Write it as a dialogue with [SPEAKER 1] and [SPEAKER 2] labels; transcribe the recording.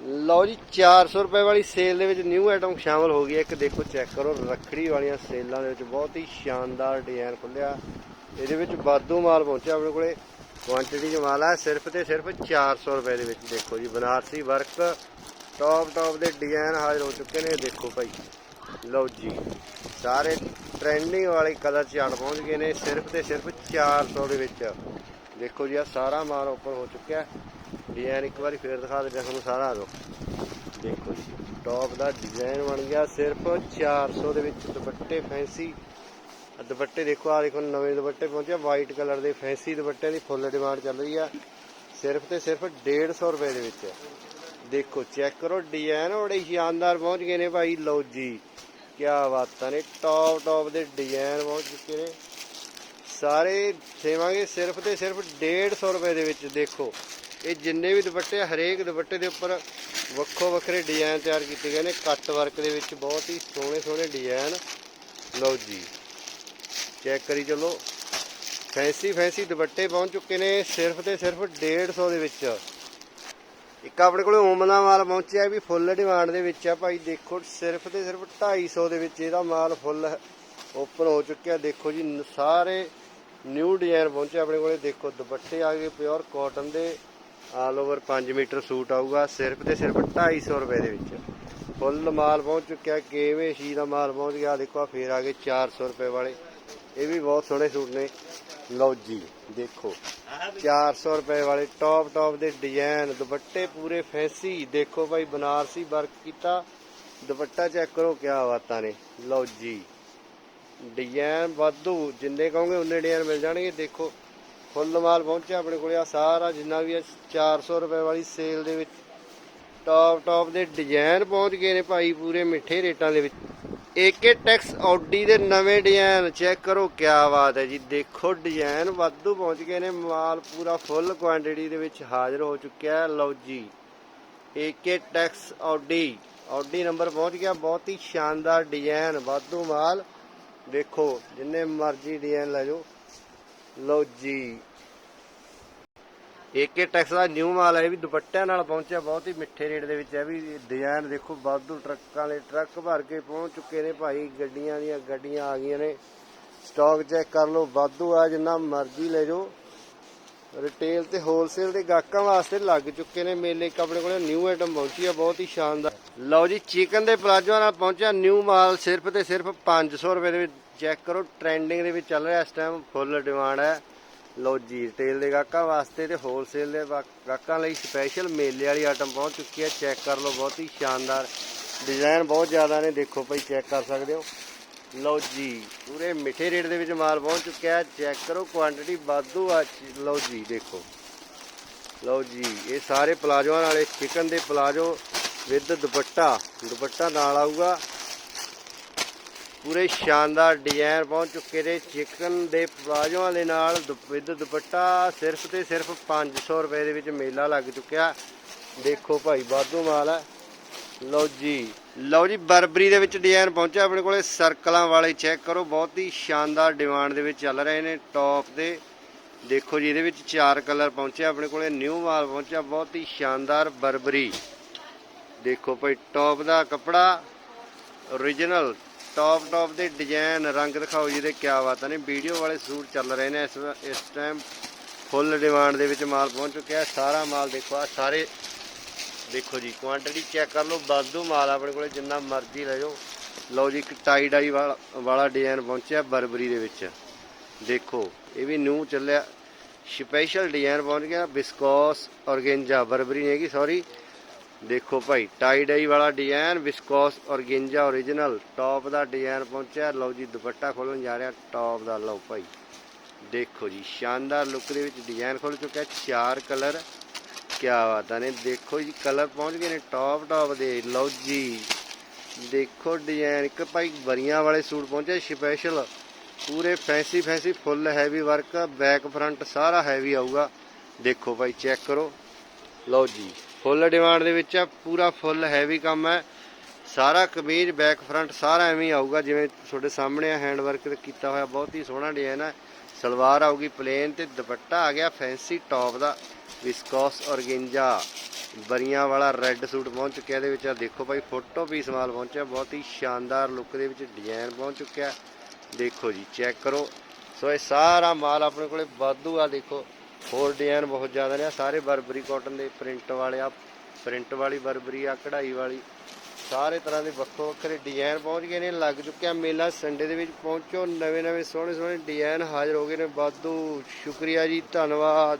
[SPEAKER 1] ਲਓ ਜੀ 400 ਰੁਪਏ ਵਾਲੀ ਸੇਲ ਦੇ ਵਿੱਚ ਨਿਊ ਆਈਟਮ ਸ਼ਾਮਲ ਹੋ ਗਈ ਇੱਕ ਦੇਖੋ, ਚੈੱਕ ਕਰੋ, ਰੱਖੜੀ ਵਾਲੀਆਂ ਸੇਲਾਂ ਦੇ ਵਿੱਚ ਬਹੁਤ ਹੀ ਸ਼ਾਨਦਾਰ ਡਿਜ਼ਾਈਨ ਖੁੱਲਿਆ। ਇਹਦੇ ਵਿੱਚ ਵਾਧੂ ਮਾਲ ਪਹੁੰਚਿਆ ਆਪਣੇ ਕੋਲੇ। ਕੁਆਂਟੀਟੀ 'ਚ ਮਾਲ ਹੈ, ਸਿਰਫ ਤੇ ਸਿਰਫ 400 ਰੁਪਏ ਦੇ ਵਿੱਚ ਦੇਖੋ ਜੀ, ਬਨਾਰਸੀ ਵਰਕ ਟੌਪ ਟੌਪ ਦੇ ਡਿਜ਼ਾਈਨ ਹਾਜ਼ਰ ਹੋ ਚੁੱਕੇ ਨੇ, ਦੇਖੋ ਭਾਈ। ਲਓ ਜੀ, ਸਾਰੇ ਟ੍ਰੈਂਡਿੰਗ ਵਾਲੇ ਕਲਰ ਚਾਰਟ ਪਹੁੰਚ ਗਏ ਨੇ, ਸਿਰਫ ਤੇ ਸਿਰਫ 400 ਦੇ ਵਿੱਚ। ਦੇਖੋ ਜੀ ਆ ਸਾਰਾ ਮਾਲ ਓਪਨ ਹੋ ਚੁੱਕਿਆ। ਡਿਜ਼ਾਈਨ ਇੱਕ ਵਾਰੀ ਫੇਰ ਦਿਖਾ ਦਿੰਦਾ ਤੁਹਾਨੂੰ ਸਾਰਾ ਲੋ ਦੇਖੋ ਜੀ ਟੌਪ ਦਾ ਡਿਜ਼ਾਈਨ ਬਣ ਗਿਆ ਸਿਰਫ 400 ਦੇ ਵਿੱਚ ਦੁਪੱਟੇ, ਫੈਂਸੀ। ਦੁਪੱਟੇ ਦੇਖੋ ਆ ਦੇਖੋ, ਨਵੇਂ ਦੁਪੱਟੇ ਪਹੁੰਚੇ ਵਾਈਟ ਕਲਰ ਦੇ ਫੈਂਸੀ ਦੁਪੱਟਿਆਂ ਦੀ ਫੁੱਲ ਡਿਮਾਂਡ ਚੱਲ ਰਹੀ ਆ। ਸਿਰਫ ਤੇ ਸਿਰਫ 150 ਰੁਪਏ ਦੇ ਵਿੱਚ ਦੇਖੋ ਚੈੱਕ ਕਰੋ, ਡਿਜ਼ਾਈਨ ਬੜੇ ਸ਼ਾਨਦਾਰ ਪਹੁੰਚ ਗਏ ਨੇ ਭਾਈ, ਲਓ ਜੀ। ਕੀ ਬਾਤਾਂ ਨੇ ਟੌਪ ਟੌਪ ਦੇ ਡਿਜ਼ਾਈਨ ਪਹੁੰਚ ਚੁੱਕੇ ਨੇ। ਸਾਰੇ ਸੇਵਾਂਗੇ ਸਿਰਫ ਤੇ ਸਿਰਫ 150 ਰੁਪਏ ਦੇ ਵਿੱਚ, ਦੇਖੋ। ਇਹ ਜਿੰਨੇ ਵੀ ਦੁਪੱਟੇ ਹਰੇਕ ਦੁਪੱਟੇ ਦੇ ਉੱਪਰ ਵੱਖੋ ਵੱਖਰੇ ਡਿਜ਼ਾਈਨ ਤਿਆਰ ਕੀਤੇ ਗਏ ਨੇ। ਕੱਟ ਵਰਕ ਦੇ ਵਿੱਚ ਬਹੁਤ ਹੀ ਸੋਹਣੇ ਸੋਹਣੇ ਡਿਜ਼ਾਈਨ ਲਓ ਜੀ ਚੈੱਕ ਕਰੀ ਚੱਲੋ। ਫੈਂਸੀ ਫੈਂਸੀ ਦੁਪੱਟੇ ਪਹੁੰਚ ਚੁੱਕੇ ਨੇ ਸਿਰਫ ਤੇ ਸਿਰਫ 150 ਦੇ ਵਿੱਚ। ਇੱਕ ਆਪਣੇ ਕੋਲੇ ਓਮ ਮਾਲ ਪਹੁੰਚਿਆ ਵੀ ਫੁੱਲ ਡਿਮਾਂਡ ਦੇ ਵਿੱਚ ਆ ਭਾਈ। ਦੇਖੋ, ਸਿਰਫ ਤੇ ਸਿਰਫ 250 ਦੇ ਵਿੱਚ ਇਹਦਾ ਮਾਲ ਫੁੱਲ ਓਪਨ ਹੋ ਚੁੱਕਿਆ। ਦੇਖੋ ਜੀ, ਸਾਰੇ ਨਿਊ ਡਿਜ਼ਾਈਨ ਪਹੁੰਚਿਆ ਆਪਣੇ ਕੋਲੇ। ਦੇਖੋ, ਦੁਪੱਟੇ ਆ ਗਏ ਪਿਓਰ ਕਾਟਨ ਦੇ। ਆਲ ਓਵਰ 5 ਮੀਟਰ ਸੂਟ ਆਊਗਾ, ਸਿਰਫ ਤੇ ਸਿਰਫ 250 ਰੁਪਏ ਦੇ ਵਿੱਚ। ਫੁੱਲ ਮਾਲ ਪਹੁੰਚ ਚੁੱਕਿਆ, ਕੇਵੇਂ ਸ਼ੀ ਦਾ ਮਾਲ ਪਹੁੰਚ ਗਿਆ ਦੇਖੋ ਆ ਫੇਰ ਆ ਗਏ 400 ਰੁਪਏ ਵਾਲੇ। ਇਹ ਵੀ ਬਹੁਤ ਸੋਹਣੇ ਸੂਟ ਨੇ। ਲਓ ਜੀ, ਦੇਖੋ 400 ਰੁਪਏ ਵਾਲੇ ਟੌਪ ਟੌਪ ਦੇ ਡਿਜ਼ਾਈਨ ਦੁਪੱਟੇ ਪੂਰੇ ਫੈਂਸੀ ਦੇਖੋ ਭਾਈ, ਬਨਾਰਸੀ ਵਰਕ ਕੀਤਾ। ਦੁਪੱਟਾ ਚੈੱਕ ਕਰੋ, ਕਿਆ ਬਾਤਾਂ ਨੇ। ਲਓ ਜੀ ਡਿਜ਼ਾਈਨ ਵਾਧੂ। ਜਿੰਨੇ ਕਹੋਗੇ, ਉਨੇ ਡਿਜ਼ਾਈਨ ਮਿਲ ਜਾਣਗੇ। ਦੇਖੋ ਫੁੱਲ ਮਾਲ ਪਹੁੰਚਿਆ ਆਪਣੇ ਕੋਲੇ ਆ ਸਾਰਾ ਜਿੰਨਾ ਵੀ ਆ 400 ਰੁਪਏ ਵਾਲੀ ਸੇਲ ਦੇ ਵਿੱਚ। ਟੌਪ ਟੌਪ ਦੇ ਡਿਜ਼ਾਈਨ ਪਹੁੰਚ ਗਏ ਨੇ ਭਾਈ, ਪੂਰੇ ਮਿੱਠੇ ਰੇਟਾਂ ਦੇ ਵਿੱਚ। ਏਕੇ ਟੈਕਸ ਆਡੀ ਦੇ ਨਵੇਂ ਡਿਜ਼ਾਈਨ ਚੈੱਕ ਕਰੋ, ਕਿਆ ਬਾਤ ਹੈ ਜੀ। ਦੇਖੋ ਡਿਜ਼ਾਈਨ ਵਾਧੂ ਪਹੁੰਚ ਗਏ ਨੇ, ਮਾਲ ਪੂਰਾ ਫੁੱਲ ਕੁਆਂਟੀਟੀ ਦੇ ਵਿੱਚ ਹਾਜ਼ਰ ਹੋ ਚੁੱਕਿਆ ਹੈ। ਲਓ ਜੀ AK tax Audi Audi number ਪਹੁੰਚ ਗਿਆ, ਬਹੁਤ ਹੀ ਸ਼ਾਨਦਾਰ ਡਿਜ਼ਾਈਨ ਵਾਧੂ ਮਾਲ। ਦੇਖੋ, ਜਿੰਨੇ ਮਰਜ਼ੀ ਡਿਜ਼ਾਈਨ ਲੈ ਜਾਓ। ਲਓ ਜੀ। ਏਕੇ ਟੈਕਸ ਦਾ ਨਿਊ ਮਾਲ ਹੈ ਵੀ ਦੁਪੱਟਿਆਂ ਨਾਲ ਪਹੁੰਚਿਆ, ਬਹੁਤ ਹੀ ਮਿੱਠੇ ਰੇਟ ਦੇ ਵਿੱਚ ਹੈ ਵੀ ਡਿਜ਼ਾਈਨ ਦੇਖੋ, ਵਾਧੂ ਟਰੱਕਾਂ ਦੇ ਟਰੱਕ ਭਰ ਕੇ ਪਹੁੰਚ ਚੁੱਕੇ ਨੇ ਭਾਈ, ਗੱਡੀਆਂ ਦੀਆਂ ਗੱਡੀਆਂ ਆ ਗਈਆਂ ਨੇ। ਸਟਾਕ ਚੈੱਕ ਕਰ ਲਓ, ਵਾਧੂ ਆ, ਜਿੰਨਾ ਮਰਜ਼ੀ ਲੈ ਜਾਓ। ਰਿਟੇਲ ਤੇ ਹੋਲਸੇਲ ਦੇ ਗਾਹਕਾਂ ਵਾਸਤੇ ਲੱਗ ਚੁੱਕੇ ਨੇ ਮੇਲੇ, ਇੱਕ ਆਪਣੇ ਕੋਲੇ ਨਿਊ ਆਈਟਮ ਪਹੁੰਚੀ ਆ, ਬਹੁਤ ਹੀ ਸ਼ਾਨਦਾਰ। ਲਓ ਜੀ ਚਿਕਨ ਦੇ ਪਲਾਜੋ ਨਾਲ ਪਹੁੰਚਿਆ ਨਿਊ ਮਾਲ, ਸਿਰਫ ਤੇ ਸਿਰਫ 500 ਰੁਪਏ ਦੇ ਵਿੱਚ ਚੈੱਕ ਕਰੋ ਟ੍ਰੈਂਡਿੰਗ ਦੇ ਵਿੱਚ ਚੱਲ ਰਿਹਾ ਇਸ ਟਾਈਮ ਫੁੱਲ ਡਿਮਾਂਡ ਹੈ। ਲਓ ਜੀ ਰਿਟੇਲ ਦੇ ਗਾਹਕਾਂ ਵਾਸਤੇ ਤੇ ਹੋਲਸੇਲ ਦੇ ਗਾਹਕਾਂ ਲਈ ਸਪੈਸ਼ਲ ਮੇਲੇ ਵਾਲੀ ਆਈਟਮ ਪਹੁੰਚ ਚੁੱਕੀ ਹੈ। ਚੈੱਕ ਕਰ ਲਓ, ਬਹੁਤ ਹੀ ਸ਼ਾਨਦਾਰ ਡਿਜ਼ਾਈਨ ਬਹੁਤ ਜ਼ਿਆਦਾ ਨੇ। ਦੇਖੋ ਭਾਈ, ਚੈੱਕ ਕਰ ਸਕਦੇ ਹੋ। ਲਓ ਜੀ, ਪੂਰੇ ਮਿੱਠੇ ਰੇਟ ਦੇ ਵਿੱਚ ਮਾਲ ਪਹੁੰਚ ਚੁੱਕਿਆ ਹੈ। ਚੈੱਕ ਕਰੋ ਕੁਆਂਟੀਟੀ ਵਾਧੂ ਆ। ਲਓ ਜੀ, ਦੇਖੋ। ਲਓ ਜੀ, ਇਹ ਸਾਰੇ ਪਲਾਜੋਆਂ ਵਾਲੇ ਚਿਕਨ ਦੇ ਪਲਾਜੋ ਵਿਦ ਦੁਪੱਟਾ। ਦੁਪੱਟਾ ਨਾਲ ਆਊਗਾ। ਪੂਰੇ ਸ਼ਾਨਦਾਰ ਡਿਜ਼ਾਈਨ ਪਹੁੰਚ ਚੁੱਕੇ ਨੇ ਚਿਕਨ ਦੇ ਪਲਾਜੋਆਂ ਦੇ ਨਾਲ ਵਿਦ ਦੁਪੱਟਾ ਸਿਰਫ ਤੇ ਸਿਰਫ 500 ਰੁਪਏ ਦੇ ਵਿੱਚ ਮੇਲਾ ਲੱਗ ਚੁੱਕਿਆ। ਦੇਖੋ ਭਾਈ, ਵਾਧੂ ਮਾਲ ਹੈ ਲਓ ਜੀ ਲਓ ਜੀ, ਬਰਬਰੀ ਦੇ ਵਿੱਚ ਡਿਜ਼ਾਈਨ ਪਹੁੰਚਿਆ ਆਪਣੇ ਕੋਲੇ। ਸਰਕਲਾਂ ਵਾਲੇ ਚੈੱਕ ਕਰੋ, ਬਹੁਤ ਹੀ ਸ਼ਾਨਦਾਰ ਡਿਮਾਂਡ ਦੇ ਵਿੱਚ ਚੱਲ ਰਹੇ ਨੇ ਟੌਪ ਦੇ। ਦੇਖੋ ਜੀ, ਇਹਦੇ ਵਿੱਚ ਚਾਰ ਕਲਰ ਪਹੁੰਚਿਆ ਆਪਣੇ ਕੋਲੇ ਨਿਊ ਮਾਲ ਪਹੁੰਚਿਆ, ਬਹੁਤ ਹੀ ਸ਼ਾਨਦਾਰ ਬਰਬਰੀ। ਦੇਖੋ ਭਾਈ ਟੌਪ ਦਾ ਕੱਪੜਾ origignal ਟੌਪ ਟੌਪ ਦੇ ਡਿਜ਼ਾਈਨ ਰੰਗ ਦਿਖਾਓ ਜਿਹਦੇ ਕਿਆ ਬਾਤਾਂ ਨੇ ਵੀਡੀਓ ਵਾਲੇ ਸੂਟ ਚੱਲ ਰਹੇ ਨੇ ਇਸ ਇਸ ਟਾਈਮ ਫੁੱਲ ਡਿਮਾਂਡ ਦੇ ਵਿੱਚ ਮਾਲ ਪਹੁੰਚ ਚੁੱਕਿਆ ਸਾਰਾ ਮਾਲ ਦੇਖੋ ਆ ਸਾਰੇ ਦੇਖੋ ਜੀ ਕੁਆਂਟੀਟੀ ਚੈੱਕ ਕਰ ਲਓ, ਵਾਧੂ ਮਾਲ ਆਪਣੇ ਕੋਲੇ, ਜਿੰਨਾ ਮਰਜ਼ੀ ਲੈ ਜਾਓ। ਲਓ ਜੀ, ਇੱਕ ਟਾਈ ਡਾਈ ਵਾਲਾ ਵਾਲਾ ਡਿਜ਼ਾਈਨ ਪਹੁੰਚਿਆ ਬਰਬਰੀ ਦੇ ਵਿੱਚ। ਦੇਖੋ, ਇਹ ਵੀ ਨਿਊ ਚੱਲਿਆ। ਸਪੈਸ਼ਲ ਡਿਜ਼ਾਈਨ ਪਹੁੰਚ ਗਿਆ ਬਿਸਕੋਸ ਔਰਗੇਂਜਾ, ਬਰਬਰੀ ਨਹੀਂ ਹੈਗੀ ਸੌਰੀ ਦੇਖੋ ਭਾਈ ਟਾਈ ਡਾਈ ਵਾਲਾ design viscose organza origignal top ਦਾ ਡਿਜ਼ਾਈਨ ਪਹੁੰਚਿਆ। ਲਓ ਜੀ, ਦੁਪੱਟਾ ਖੋਲਣ ਜਾ ਰਿਹਾ ਟੌਪ ਦਾ। ਲਓ ਭਾਈ, ਦੇਖੋ ਜੀ, ਸ਼ਾਨਦਾਰ ਲੁੱਕ ਦੇ ਵਿੱਚ ਡਿਜ਼ਾਈਨ ਖੁੱਲ ਚੁੱਕਿਆ। ਚਾਰ ਕਲਰ ਕਿਆ ਬਾਤਾਂ ਨੇ। ਦੇਖੋ ਜੀ ਕਲਰ ਪਹੁੰਚ ਗਏ ਨੇ ਟੌਪ ਟੌਪ ਦੇ। ਲਓ ਜੀ, ਦੇਖੋ ਡਿਜ਼ਾਈਨ ਇੱਕ ਭਾਈ ਬਰੀਆਂ ਵਾਲੇ ਸੂਟ ਪਹੁੰਚੇ ਸਪੈਸ਼ਲ ਪੂਰੇ fancy fancy full heavy work back front ਸਾਰਾ ਹੈਵੀ ਆਊਗਾ। ਦੇਖੋ ਭਾਈ ਚੈੱਕ ਕਰੋ। ਲਓ ਜੀ ਫੁੱਲ ਡਿਮਾਂਡ ਦੇ ਵਿੱਚ ਆ, ਪੂਰਾ ਫੁੱਲ ਹੈਵੀ ਕੰਮ ਹੈ। ਸਾਰਾ ਕਮੀਜ਼ ਬੈਕ ਫਰੰਟ ਸਾਰਾ ਐਵੇਂ ਹੀ ਆਊਗਾ, ਜਿਵੇਂ ਤੁਹਾਡੇ ਸਾਹਮਣੇ ਆ ਹੈਂਡ ਵਰਕ ਕੀਤਾ ਹੋਇਆ, ਬਹੁਤ ਹੀ ਸੋਹਣਾ ਡਿਜ਼ਾਈਨ ਹੈ ਸਲਵਾਰ ਆਊਗੀ ਪਲੇਨ ਤੇ ਦੁਪੱਟਾ ਆ ਗਿਆ ਫੈਂਸੀ ਟੌਪ ਦਾ ਵਿਸਕੋਸ ਔਰਗੇਂਜਾ ਬਰੀਆਂ ਵਾਲਾ ਰੈੱਡ ਸੂਟ ਪਹੁੰਚ ਚੁੱਕਿਆ ਇਹਦੇ ਵਿੱਚ ਆ। ਦੇਖੋ ਭਾਈ ਫੋਟੋ ਪੀਸ ਮਾਲ ਪਹੁੰਚਿਆ, ਬਹੁਤ ਹੀ ਸ਼ਾਨਦਾਰ ਲੁੱਕ ਦੇ ਵਿੱਚ ਡਿਜ਼ਾਈਨ ਪਹੁੰਚ ਚੁੱਕਿਆ। ਦੇਖੋ ਜੀ ਚੈੱਕ ਕਰੋ। ਸੋ ਇਹ ਸਾਰਾ ਮਾਲ ਆਪਣੇ ਕੋਲੇ ਵਾਧੂ ਆ, ਦੇਖੋ। ਹੋਰ ਡਿਜ਼ਾਈਨ ਬਹੁਤ ਜ਼ਿਆਦਾ ਨੇ। ਸਾਰੇ ਬਰਬਰੀ ਕਾਟਨ ਦੇ ਪ੍ਰਿੰਟ ਵਾਲੇ ਆ ਪ੍ਰਿੰਟ ਵਾਲੀ ਬਰਬਰੀ ਆ ਕਢਾਈ ਵਾਲੀ, ਸਾਰੇ ਤਰ੍ਹਾਂ ਦੇ ਵੱਖੋ ਵੱਖਰੇ ਡਿਜ਼ਾਈਨ ਪਹੁੰਚ ਗਏ ਨੇ, ਲੱਗ ਚੁੱਕਿਆ ਮੇਲਾ ਸੰਡੇ ਦੇ ਵਿੱਚ। ਪਹੁੰਚੋ ਨਵੇਂ ਨਵੇਂ ਸੋਹਣੇ ਸੋਹਣੇ ਡਿਜ਼ਾਈਨ ਹਾਜ਼ਰ ਹੋ ਗਏ ਨੇ। ਵਾਧੂ ਸ਼ੁਕਰੀਆ ਜੀ, ਧੰਨਵਾਦ।